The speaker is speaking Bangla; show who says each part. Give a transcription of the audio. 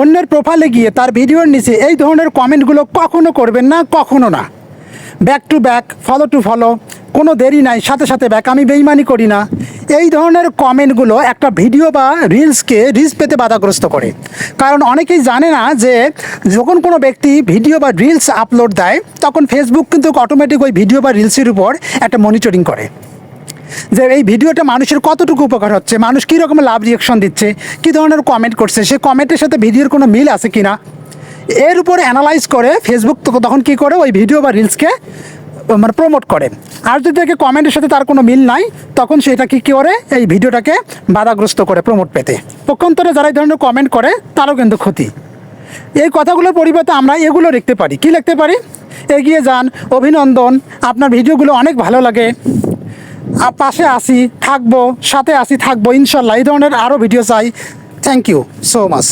Speaker 1: অন্যের প্রোফাইলে গিয়ে তার ভিডিওর নিচে এই ধরনের কমেন্টগুলো কখনো করবেন না, কখনো না। Back to back follow to follow কোনো দেরি নাই, সাথে সাথে ব্যাক আমি বেইমানি করি না। এই ধরনের কমেন্টগুলো একটা ভিডিও বা রিলসকে রিলস পেতে বাধাগ্রস্ত করে। কারণ অনেকেই জানে না যে যখন কোনো ব্যক্তি ভিডিও বা রিলস আপলোড দেয়, তখন ফেসবুক কিন্তু অটোমেটিক ওই ভিডিও বা রিলসের উপর একটা মনিটরিং করে। যে এই ভিডিওটা মানুষের কতটুকু উপকার হচ্ছে, মানুষ কী রকম লাভ রিয়াকশন দিচ্ছে, কী ধরনের কমেন্ট করছে, সে কমেন্টের সাথে ভিডিওর কোনো মিল আছে কি না এর উপরে অ্যানালাইজ করে ফেসবুক তখন কী করে, ওই ভিডিও বা রিলসকে মানে প্রমোট করে। আর যদি দেখে কমেন্টের সাথে তার কোনো মিল নাই, তখন সেটা কি করে, এই ভিডিওটাকে বাধাগ্রস্ত করে প্রমোট পেতে। পক্ষান্তরে যারা এই ধরনের কমেন্ট করে, তারও কিন্তু ক্ষতি। এই কথাগুলোর পরিবর্তে আমরা এগুলো লিখতে পারি। কি লিখতে পারি? এগিয়ে যান, অভিনন্দন। আপনার ভিডিওগুলো অনেক ভালো লাগে। পাশে আসি থাকব, সাথে আসি থাকব, ইনশাল্লাহ। এই ধরনের আরও ভিডিও চাই। Thank you so much